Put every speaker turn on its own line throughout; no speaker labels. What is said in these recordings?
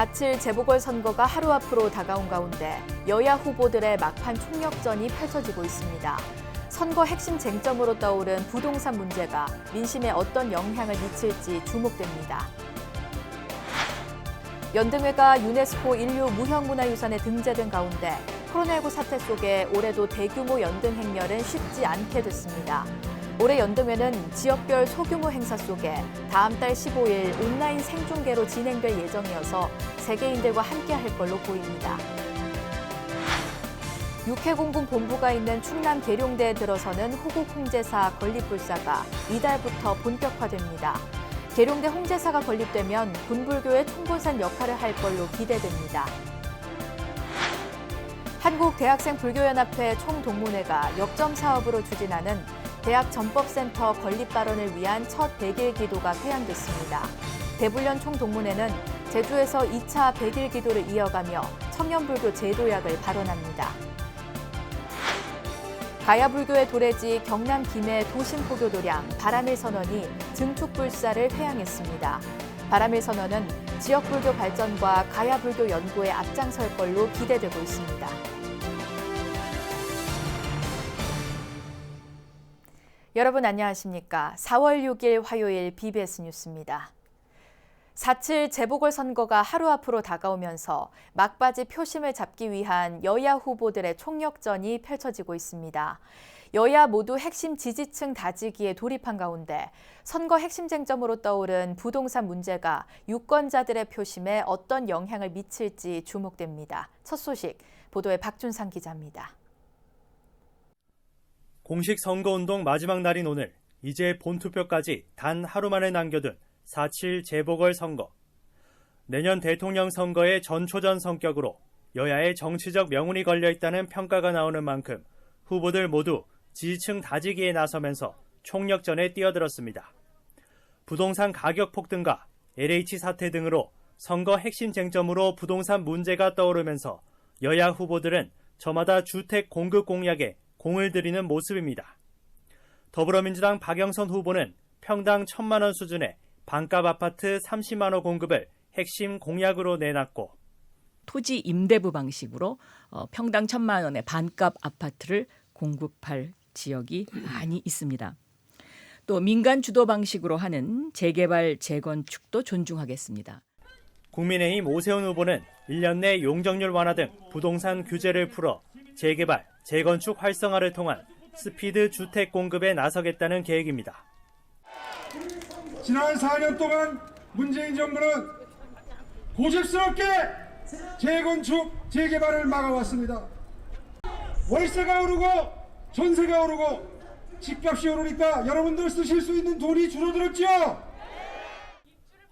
4.7 재보궐선거가 하루 앞으로 다가온 가운데 여야 후보들의 막판 총력전이 펼쳐지고 있습니다. 선거 핵심 쟁점으로 떠오른 부동산 문제가 민심에 어떤 영향을 미칠지 주목됩니다. 연등회가 유네스코 인류 무형문화유산에 등재된 가운데 코로나19 사태 속에 올해도 대규모 연등 행렬은 쉽지 않게 됐습니다. 올해 연등회는 지역별 소규모 행사 속에 다음 달 15일 온라인 생중계로 진행될 예정이어서 세계인들과 함께 할 걸로 보입니다. 육해공군 본부가 있는 충남 계룡대에 들어서는 호국 홍제사 건립불사가 이달부터 본격화됩니다. 계룡대 홍제사가 건립되면 군불교의 총본산 역할을 할 걸로 기대됩니다. 한국대학생불교연합회 총동문회가 역점 사업으로 추진하는 대학 전법센터 건립 발언을 위한 첫 100일 기도가 폐양됐습니다. 대불련 총동문회는 제주에서 2차 100일 기도를 이어가며 청년불교 제도약을 발언합니다. 가야불교의 도래지 경남 김해 도심포교 도량 바람일 선언이 증축불사를 회양했습니다. 바람일 선언은 지역불교 발전과 가야불교 연구에 앞장설 걸로 기대되고 있습니다. 여러분 안녕하십니까? 4월 6일 화요일 BBS 뉴스입니다. 4.7 재보궐선거가 하루 앞으로 다가오면서 막바지 표심을 잡기 위한 여야 후보들의 총력전이 펼쳐지고 있습니다. 여야 모두 핵심 지지층 다지기에 돌입한 가운데 선거 핵심 쟁점으로 떠오른 부동산 문제가 유권자들의 표심에 어떤 영향을 미칠지 주목됩니다. 첫 소식 보도에 박준상 기자입니다.
공식 선거운동 마지막 날인 오늘 이제 본투표까지 단 하루 만에 남겨둔 4.7 재보궐선거. 내년 대통령 선거의 전초전 성격으로 여야의 정치적 명운이 걸려 있다는 평가가 나오는 만큼 후보들 모두 지지층 다지기에 나서면서 총력전에 뛰어들었습니다. 부동산 가격 폭등과 LH 사태 등으로 선거 핵심 쟁점으로 부동산 문제가 떠오르면서 여야 후보들은 저마다 주택 공급 공약에 공을 들이는 모습입니다. 더불어민주당 박영선 후보는 평당 1천만 원 수준의 반값 아파트 30만 원 공급을 핵심 공약으로 내놨고
토지 임대부 방식으로 어, 평당 1천만 원의 반값 아파트를 공급할 지역이 많이 있습니다. 또 민간 주도 방식으로 하는 재개발 재건축도 존중하겠습니다.
국민의힘 오세훈 후보는 1년 내 용적률 완화 등 부동산 규제를 풀어 재개발, 재건축 활성화를 통한 스피드 주택 공급에 나서겠다는 계획입니다.
지난 4년 동안 문재인 정부는 고집스럽게 재건축, 재개발을 막아왔습니다. 월세가 오르고 전세가 오르고 집값이 오르니까 여러분들 쓰실 수 있는 돈이 줄어들었죠?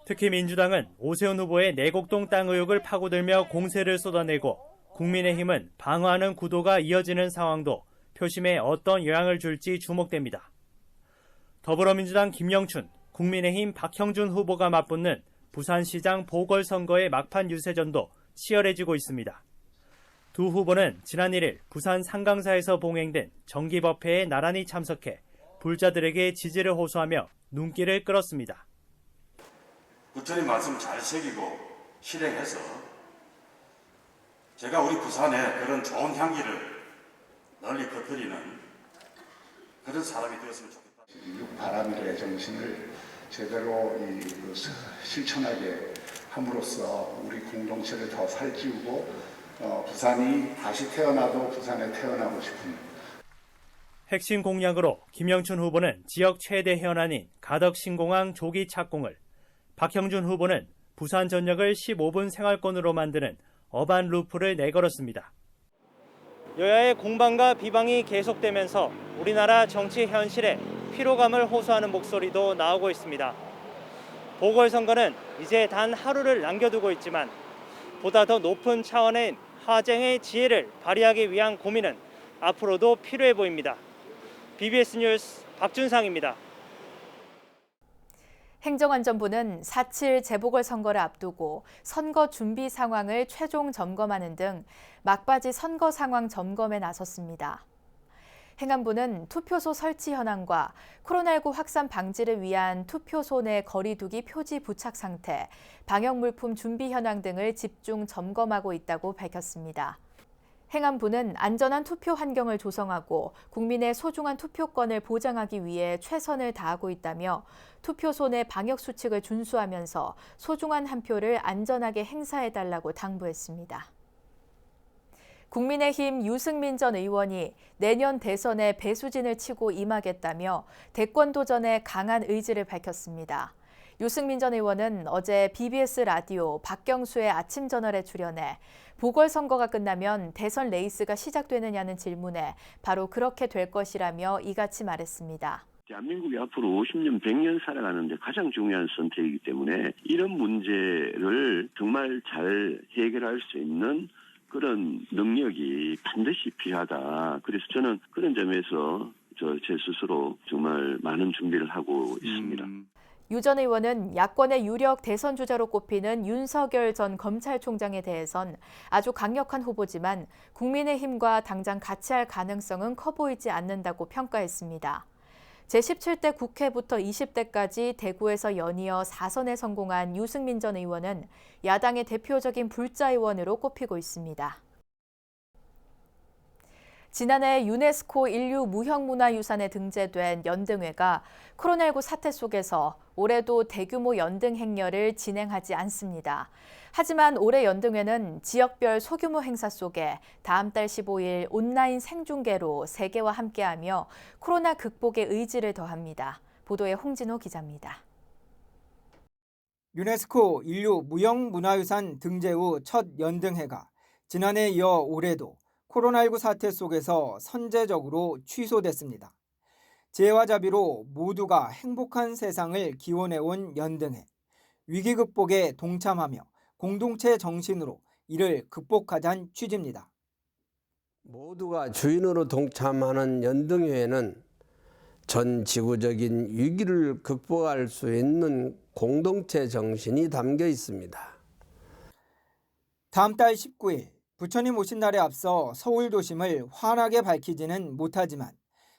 특히 민주당은 오세훈 후보의 내곡동 땅 의혹을 파고들며 공세를 쏟아내고 국민의힘은 방어하는 구도가 이어지는 상황도 표심에 어떤 영향을 줄지 주목됩니다. 더불어민주당 김영춘, 국민의힘 박형준 후보가 맞붙는 부산시장 보궐선거의 막판 유세전도 치열해지고 있습니다. 두 후보는 지난 1일 부산 상강사에서 봉행된 정기법회에 나란히 참석해 불자들에게 지지를 호소하며 눈길을 끌었습니다.
부처님 말씀 잘 새기고 실행해서 제가 우리 부산에 그런 좋은 향기를 널리 퍼뜨리는 그런 사람이 되었으면 좋겠다.
육바람일의 정신을 제대로 이, 그, 실천하게 함으로써 우리 공동체를 더 살찌우고 어, 부산이 다시 태어나도 부산에 태어나고 싶은
핵심 공약으로 김영춘 후보는 지역 최대 현안인 가덕 신공항 조기 착공을, 박형준 후보는 부산 전역을 15분 생활권으로 만드는 어반 루프를 내걸었습니다. 여야의 공방과 비방이 계속되면서 우리나라 정치 현실에 피로감을 호소하는 목소리도 나오고 있습니다. 보궐선거는 이제 단 하루를 남겨두고 있지만 보다 더 높은 차원의 화쟁의 지혜를 발휘하기 위한 고민은 앞으로도 필요해 보입니다. BBS 뉴스 박준상입니다.
행정안전부는 4.7 재보궐선거를 앞두고 선거 준비 상황을 최종 점검하는 등 막바지 선거 상황 점검에 나섰습니다. 행안부는 투표소 설치 현황과 코로나19 확산 방지를 위한 투표소 내 거리두기 표지 부착 상태, 방역 물품 준비 현황 등을 집중 점검하고 있다고 밝혔습니다. 행안부는 안전한 투표 환경을 조성하고 국민의 소중한 투표권을 보장하기 위해 최선을 다하고 있다며 투표소 내 방역 수칙을 준수하면서 소중한 한 표를 안전하게 행사해 달라고 당부했습니다. 국민의힘 유승민 전 의원이 내년 대선에 배수진을 치고 임하겠다며 대권 도전에 강한 의지를 밝혔습니다. 유승민 전 의원은 어제 BBS 라디오 박경수의 아침 저널에 출연해 보궐선거가 끝나면 대선 레이스가 시작되느냐는 질문에 바로 그렇게 될 것이라며 이같이 말했습니다.
대한민국이 앞으로 50년, 100년 살아가는데 가장 중요한 선택이기 때문에 이런 문제를 정말 잘 해결할 수 있는 그런 능력이 반드시 필요하다. 그래서 저는 그런 점에서 저 제 스스로 정말 많은 준비를 하고 있습니다.
유 전 의원은 야권의 유력 대선 주자로 꼽히는 윤석열 전 검찰총장에 대해선 아주 강력한 후보지만 국민의힘과 당장 같이 할 가능성은 커 보이지 않는다고 평가했습니다. 제17대 국회부터 20대까지 대구에서 연이어 4선에 성공한 유승민 전 의원은 야당의 대표적인 불자 의원으로 꼽히고 있습니다. 지난해 유네스코 인류 무형문화유산에 등재된 연등회가 코로나19 사태 속에서 올해도 대규모 연등 행렬을 진행하지 않습니다. 하지만 올해 연등회는 지역별 소규모 행사 속에 다음 달 15일 온라인 생중계로 세계와 함께하며 코로나 극복의 의지를 더합니다. 보도에 홍진호 기자입니다.
유네스코 인류 무형문화유산 등재 후 첫 연등회가 지난해 이어 올해도 코로나19 사태 속에서 선제적으로 취소됐습니다. 재해와 자비로 모두가 행복한 세상을 기원해온 연등회. 위기 극복에 동참하며 공동체 정신으로 이를 극복하자는 취지입니다.
모두가 주인으로 동참하는 연등회에는 전 지구적인 위기를 극복할 수 있는 공동체 정신이 담겨 있습니다.
다음 달 19일 부처님 오신 날에 앞서 서울 도심을 환하게 밝히지는 못하지만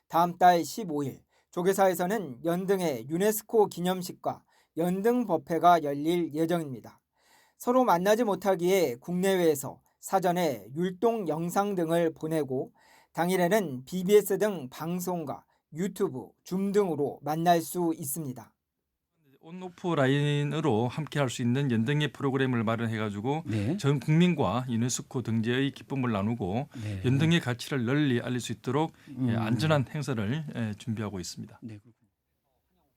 다음 달 15일 조계사에서는 연등회 유네스코 기념식과 연등 법회가 열릴 예정입니다. 서로 만나지 못하기에 국내외에서 사전에 율동 영상 등을 보내고 당일에는 BBS 등 방송과 유튜브, 줌 등으로 만날 수 있습니다.
온오프 라인으로 함께 할 수 있는 연등의 프로그램을 마련해가지고
네.
전 국민과 유네스코 등재의 기쁨을 나누고
네.
연등의 가치를 널리 알릴 수 있도록 예,
음.
안전한 행사를 예, 준비하고 있습니다.
네.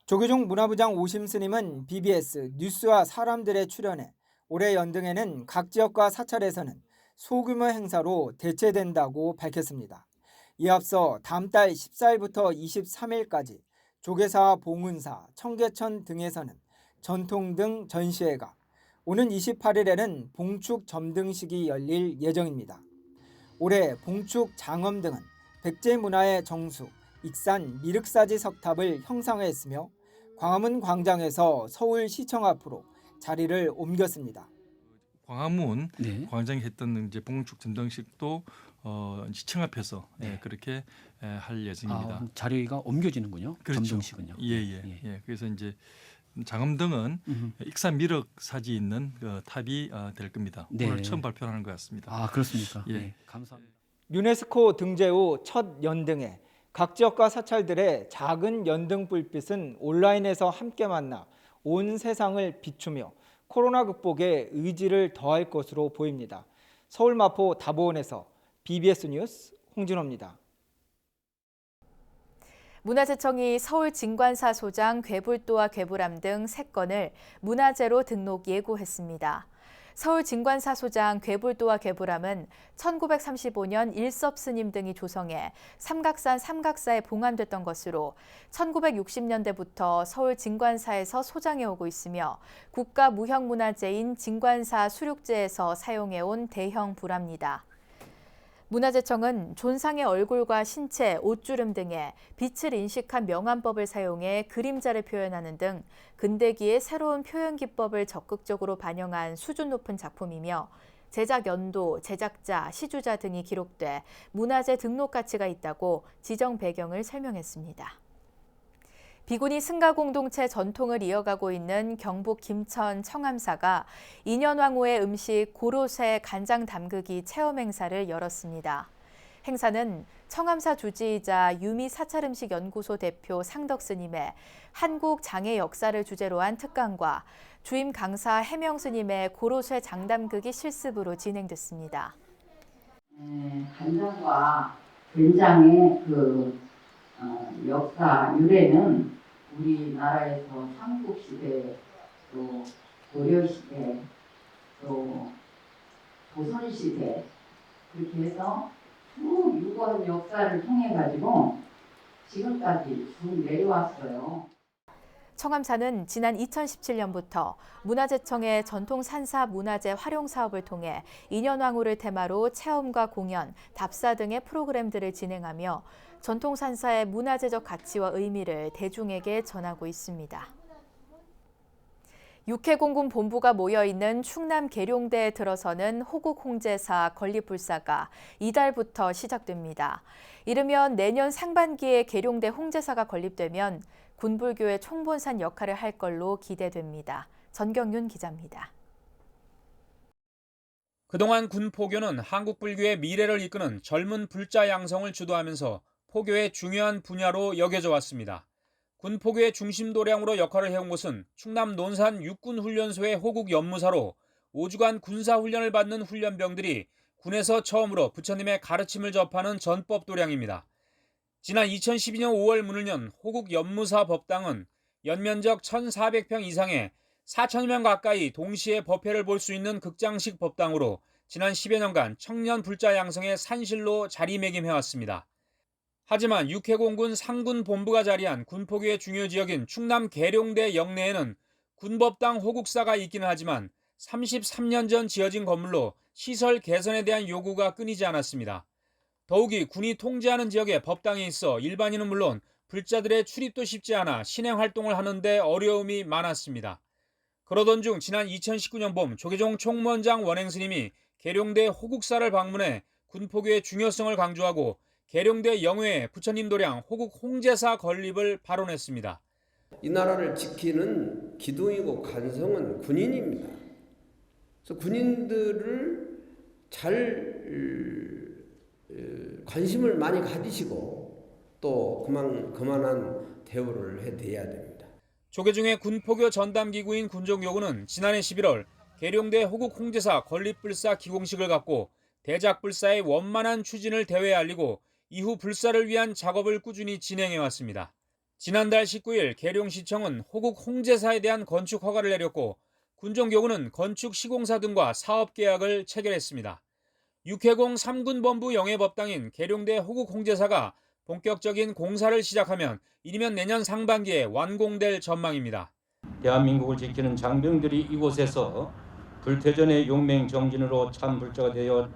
조규종 문화부장 오심 스님은 BBS 뉴스와 사람들의 출연에 올해 연등에는 각 지역과 사찰에서는 소규모 행사로 대체된다고 밝혔습니다. 이에 앞서 다음 달 14일부터 23일까지 조계사와 봉은사, 청계천 등에서는 전통 등 전시회가 오는 28일에는 봉축 점등식이 열릴 예정입니다. 올해 봉축 장엄 등은 백제 문화의 정수, 익산 미륵사지 석탑을 형상화했으며 광화문 광장에서 서울시청 앞으로 자리를 옮겼습니다.
광화문
네.
광장에 했던 이제 봉축 전등식도 어, 시청 앞에서 예,
네.
그렇게 예, 할 예정입니다.
아, 자리가 옮겨지는군요.
그렇죠.
점등식은요.
예예.
예.
예. 그래서 이제 장엄등은
음.
익산 미륵 사지 있는 그 탑이 어, 될 겁니다.
네.
오늘 처음 발표하는 것 같습니다.
아 그렇습니까?
예.
네, 감사합니다.
유네스코 등재 후 첫 연등에 각 지역과 사찰들의 작은 연등 불빛은 온라인에서 함께 만나 온 세상을 비추며 코로나 극복에 의지를 더할 것으로 보입니다. 서울 마포 다보원에서 BBS 뉴스 홍진호입니다.
문화재청이 서울 진관사 소장 괴불도와 괴불암 등 3건을 문화재로 등록 예고했습니다. 서울 진관사 소장 괴불도와 괴불암은 1935년 일섭 스님 등이 조성해 삼각산 삼각사에 봉안됐던 것으로 1960년대부터 서울 진관사에서 소장해 오고 있으며 국가 무형문화재인 진관사 수륙제에서 사용해 온 대형 불화입니다. 문화재청은 존상의 얼굴과 신체, 옷주름 등에 빛을 인식한 명암법을 사용해 그림자를 표현하는 등 근대기의 새로운 표현 기법을 적극적으로 반영한 수준 높은 작품이며 제작 연도, 제작자, 시주자 등이 기록돼 문화재 등록 가치가 있다고 지정 배경을 설명했습니다. 비구니 승가 공동체 전통을 이어가고 있는 경북 김천 청암사가 인현왕후의 음식 고로쇠 간장 담그기 체험 행사를 열었습니다. 행사는 청암사 주지이자 유미 사찰음식 연구소 대표 상덕 스님의 한국 장의 역사를 주제로 한 특강과 주임 강사 해명 스님의 고로쇠 장담극이 실습으로 진행됐습니다.
에, 간장과 된장의 그 어, 역사 유래는 우리나라에서 삼국 시대 또 고려 시대 또 조선 시대 그렇게 해서 쭉 유권 역사를 통해 가지고 지금까지 쭉 내려왔어요.
청암사는 지난 2017년부터 문화재청의 전통 산사 문화재 활용 사업을 통해 인현왕후를 테마로 체험과 공연, 답사 등의 프로그램들을 진행하며 전통 산사의 문화재적 가치와 의미를 대중에게 전하고 있습니다. 육해공군 본부가 모여 있는 충남 계룡대에 들어서는 호국 홍제사 건립불사가 이달부터 시작됩니다. 이르면 내년 상반기에 계룡대 홍제사가 건립되면 군불교의 총본산 역할을 할 걸로 기대됩니다. 전경윤 기자입니다.
그동안 군포교는 한국 불교의 미래를 이끄는 젊은 불자 양성을 주도하면서 포교의 중요한 분야로 여겨져 왔습니다. 군포교의 중심도량으로 역할을 해온 곳은 충남 논산 육군훈련소의 호국 연무사로 5주간 군사훈련을 받는 훈련병들이 군에서 처음으로 부처님의 가르침을 접하는 전법도량입니다. 지난 2012년 5월 문을 연 호국 연무사 법당은 연면적 1,400평 이상의 4천여 명 가까이 동시에 법회를 볼 수 있는 극장식 법당으로 지난 10여 년간 청년 불자 양성의 산실로 자리매김해왔습니다. 하지만 육해공군 상군 본부가 자리한 군포교의 중요 지역인 충남 계룡대 영내에는 군법당 호국사가 있기는 하지만 33년 전 지어진 건물로 시설 개선에 대한 요구가 끊이지 않았습니다. 더욱이 군이 통제하는 지역에 법당이 있어 일반인은 물론 불자들의 출입도 쉽지 않아 신행 활동을 하는데 어려움이 많았습니다. 그러던 중 지난 2019년 봄 조계종 총무원장 원행스님이 계룡대 호국사를 방문해 군포교의 중요성을 강조하고 계룡대 영회에 부처님 도량 호국 홍제사 건립을 발언했습니다.
이 나라를 지키는 기둥이고 간성은 군인입니다. 그래서 군인들을 잘 관심을 많이 가지시고 또 그만 그만한 대우를 해드려야 됩니다.
조계종의 군포교 전담기구인 군종교구는 지난해 11월 계룡대 호국 홍제사 건립불사 기공식을 갖고 대작불사의 원만한 추진을 대회에 알리고 이후 불사를 위한 작업을 꾸준히 진행해 왔습니다. 지난달 19일 계룡시청은 호국 홍제사에 대한 건축 허가를 내렸고 군종교구는 건축 시공사 등과 사업 계약을 체결했습니다. 육해공 3군 본부 영해법당인 계룡대 호국 홍제사가 본격적인 공사를 시작하면 이르면 내년 상반기에 완공될 전망입니다.
대한민국을 지키는 장병들이 이곳에서 불태전의 용맹 정진으로 참 불자가 되어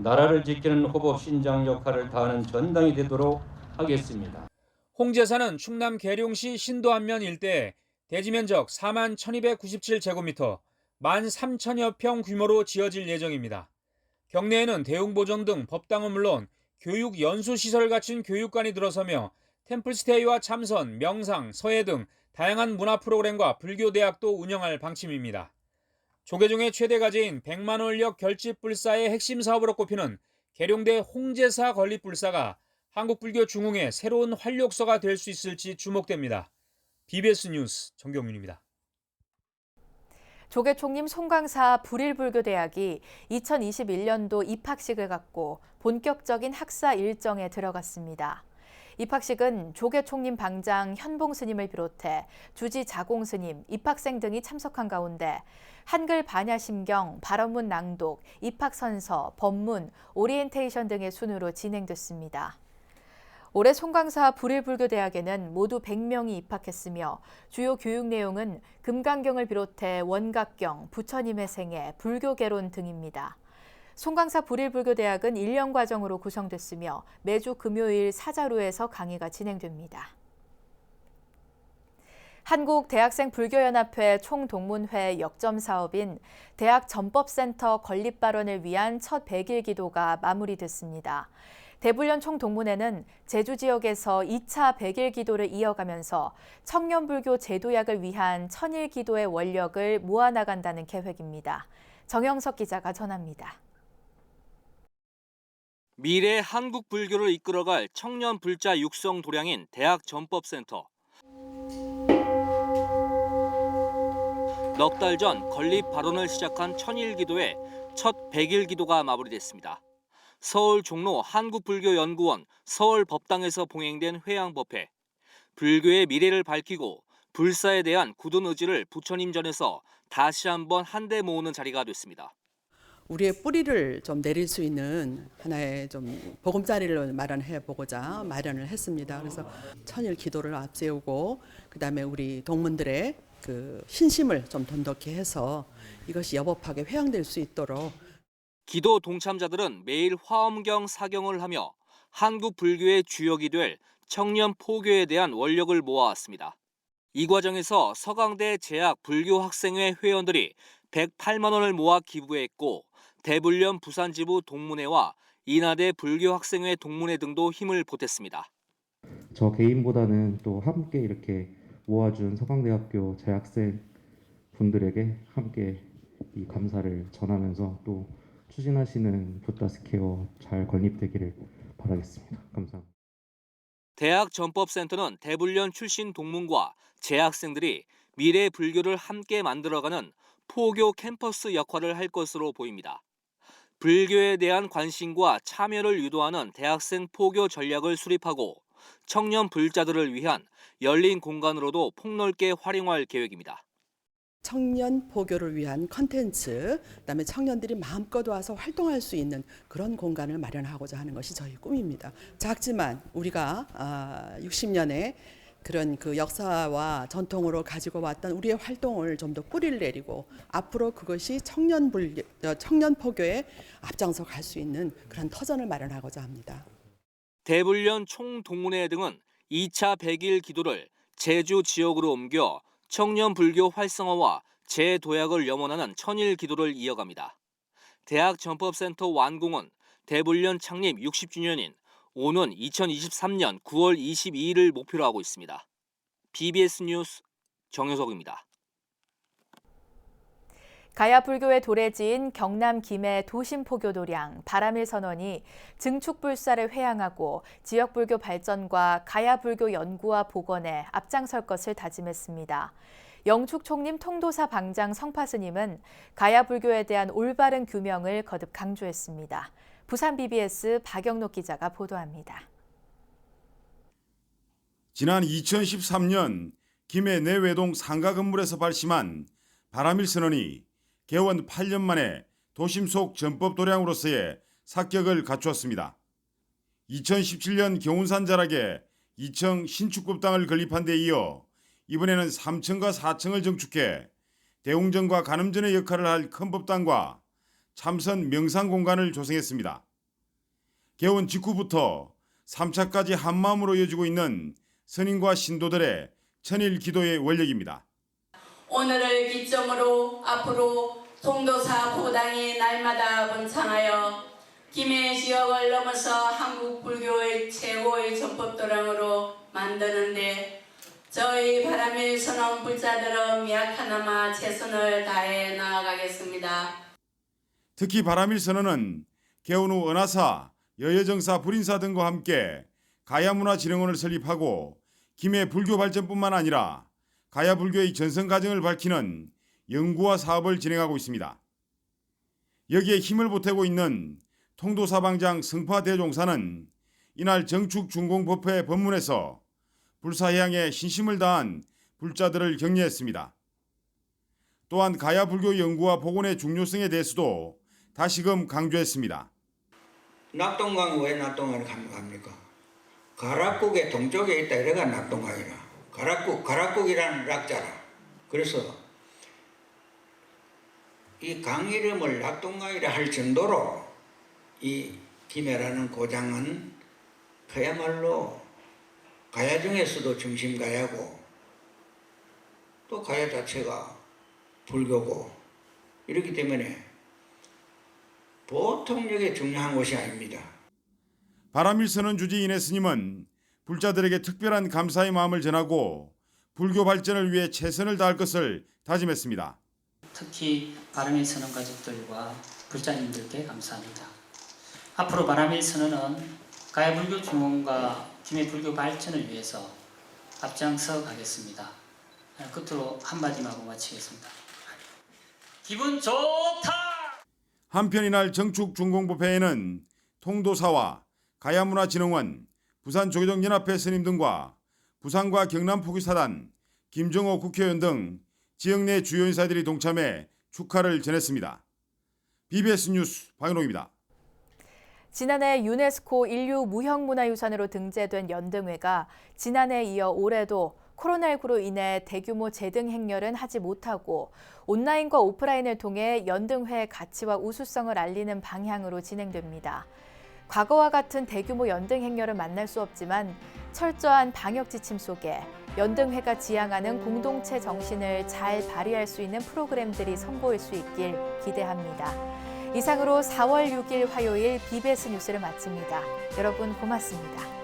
나라를 지키는 호법 신장 역할을 다하는 전당이 되도록 하겠습니다.
홍 제사는 충남 계룡시 신도안면 일대에 대지 면적 4만 1297제곱미터, 1만 3천여 평 규모로 지어질 예정입니다. 경내에는 대웅보존 등 법당은 물론 교육 연수 시설을 갖춘 교육관이 들어서며 템플스테이와 참선, 명상, 서예 등 다양한 문화 프로그램과 불교 대학도 운영할 방침입니다. 조계종의 최대 과제인 100만 원력 결집불사의 핵심 사업으로 꼽히는 계룡대 홍제사 건립불사가 한국불교 중흥의 새로운 활력소가 될 수 있을지 주목됩니다. BBS 뉴스 정경윤입니다.
조계총림 송광사 불일불교대학이 2021년도 입학식을 갖고 본격적인 학사 일정에 들어갔습니다. 입학식은 조계총림 방장 현봉 스님을 비롯해 주지 자공 스님, 입학생 등이 참석한 가운데 한글 반야심경, 발언문 낭독, 입학선서, 법문, 오리엔테이션 등의 순으로 진행됐습니다. 올해 송광사 불일불교대학에는 모두 100명이 입학했으며 주요 교육 내용은 금강경을 비롯해 원각경, 부처님의 생애, 불교개론 등입니다. 송광사 불일불교대학은 1년 과정으로 구성됐으며 매주 금요일 사자루에서 강의가 진행됩니다. 한국대학생불교연합회 총동문회 역점 사업인 대학 전법센터 건립 발언을 위한 첫 100일 기도가 마무리됐습니다. 대불련 총동문회는 제주 지역에서 2차 100일 기도를 이어가면서 청년불교 제도약을 위한 천일 기도의 원력을 모아나간다는 계획입니다. 정영석 기자가 전합니다.
미래 한국 불교를 이끌어갈 청년 불자 육성 도량인 대학 전법센터. 넉 달 전 건립 발언을 시작한 천일 기도의 첫 100일 기도가 마무리됐습니다. 서울 종로 한국불교연구원 서울법당에서 봉행된 회양법회. 불교의 미래를 밝히고 불사에 대한 굳은 의지를 부처님 전에서 다시 한번 한데 모으는 자리가 됐습니다.
우리의 뿌리를 좀 내릴 수 있는 하나의 좀 보금자리를 마련해 보고자 마련을 했습니다. 그래서 천일 기도를 앞세우고 그다음에 우리 동문들의 그 신심을 좀 돈독히 해서 이것이 여법하게 회양될 수 있도록
기도 동참자들은 매일 화엄경 사경을 하며 한국 불교의 주역이 될 청년 포교에 대한 원력을 모아왔습니다. 이 과정에서 서강대 재학 불교 학생회 회원들이 108만 원을 모아 기부했고 대불련 부산지부 동문회와 인하대 불교 학생회 동문회 등도 힘을 보탰습니다.
저 개인보다는 또 함께 이렇게 모아준 서강대학교 재학생 분들에게 함께 이 감사를 전하면서 또 추진하시는 붓다스케어 잘 건립되기를 바라겠습니다. 감사합니다.
대학 전법센터는 대불련 출신 동문과 재학생들이 미래 불교를 함께 만들어가는 포교 캠퍼스 역할을 할 것으로 보입니다. 불교에 대한 관심과 참여를 유도하는 대학생 포교 전략을 수립하고 청년 불자들을 위한 열린 공간으로도 폭넓게 활용할 계획입니다.
청년 포교를 위한 컨텐츠, 그다음에 청년들이 마음껏 와서 활동할 수 있는 그런 공간을 마련하고자 하는 것이 저희 꿈입니다. 작지만 우리가 60년의 그런 그 역사와 전통으로 가지고 왔던 우리의 활동을 좀 더 뿌리를 내리고 앞으로 그것이 청년 불 청년 포교에 앞장서 갈 수 있는 그런 터전을 마련하고자 합니다.
대불련 총동문회 등은 2차 100일 기도를 제주 지역으로 옮겨 청년 불교 활성화와 재도약을 염원하는 천일 기도를 이어갑니다. 대학 전법센터 완공은 대불련 창립 60주년인 오는 2023년 9월 22일을 목표로 하고 있습니다. BBS 뉴스 정효석입니다.
가야 불교의 도래지인 경남 김해 도심포교 도량 바람일 선원이 증축불사를 회양하고 지역 불교 발전과 가야 불교 연구와 복원에 앞장설 것을 다짐했습니다. 영축 총림 통도사 방장 성파스님은 가야 불교에 대한 올바른 규명을 거듭 강조했습니다. 부산 BBS 박영록 기자가 보도합니다.
지난 2013년 김해 내외동 상가 건물에서 발심한 바람일 선언이 개원 8년 만에 도심 속 전법 도량으로서의 사격을 갖추었습니다. 2017년 경운산 자락에 2층 신축급당을 건립한 데 이어 이번에는 3층과 4층을 정축해 대웅전과 간음전의 역할을 할 큰 법당과 참선 명상 공간을 조성했습니다. 개원 직후부터 3차까지 한마음으로 이어지고 있는 선인과 신도들의 천일 기도의 원력입니다.
오늘을 기점으로 앞으로 통도사 보당이 날마다 번창하여 김해 지역을 넘어서 한국 불교의 최고의 전법도량으로 만드는데 저희 바람일 선원 불자들은 미약하나마 최선을 다해 나아가겠습니다.
특히 바람일 선언은 후 은하사, 여여정사, 불인사 등과 함께 가야문화진흥원을 설립하고 김해 불교 발전뿐만 아니라 가야 불교의 전성 과정을 밝히는 연구와 사업을 진행하고 있습니다. 여기에 힘을 보태고 있는 통도사방장 성파대종사는 이날 정축 중공법회 법문에서 불사해양에 신심을 다한 불자들을 격려했습니다. 또한 가야 불교 연구와 복원의 중요성에 대해서도 다시금 강조했습니다.
낙동강 왜 낙동강을 갑니까? 가락국의 동쪽에 있다 이래가 낙동강이라. 가락국, 가락국이라는 낙자라. 그래서 이 강 이름을 낙동강이라 할 정도로 이 김해라는 고장은 그야말로 가야 중에서도 중심가야고 또 가야 자체가 불교고 이렇기 때문에 보통 이게 중요한 것이 아닙니다.
바람일선언 주지 이내 스님은 불자들에게 특별한 감사의 마음을 전하고 불교 발전을 위해 최선을 다할 것을 다짐했습니다.
특히 바람일 선언 가족들과 불자님들께 감사합니다. 앞으로 바람일 선언은 가야 불교 중흥과 김해 불교 발전을 위해서 앞장서 가겠습니다. 끝으로 한마디만 하고 마치겠습니다. 기분 좋다!
한편 이날 정축 중공부회에는 통도사와 가야문화진흥원, 부산조계종연합회 스님 등과 부산과 경남 포기사단, 김정호 국회의원 등 지역 내 주요 인사들이 동참해 축하를 전했습니다. BBS 뉴스 박윤옥입니다.
지난해 유네스코 인류 무형문화유산으로 등재된 연등회가 지난해에 이어 올해도 코로나19로 인해 대규모 재등 행렬은 하지 못하고 온라인과 오프라인을 통해 연등회의 가치와 우수성을 알리는 방향으로 진행됩니다. 과거와 같은 대규모 연등 행렬은 만날 수 없지만 철저한 방역 지침 속에 연등회가 지향하는 공동체 정신을 잘 발휘할 수 있는 프로그램들이 선보일 수 있길 기대합니다. 이상으로 4월 6일 화요일 BBS 뉴스를 마칩니다. 여러분 고맙습니다.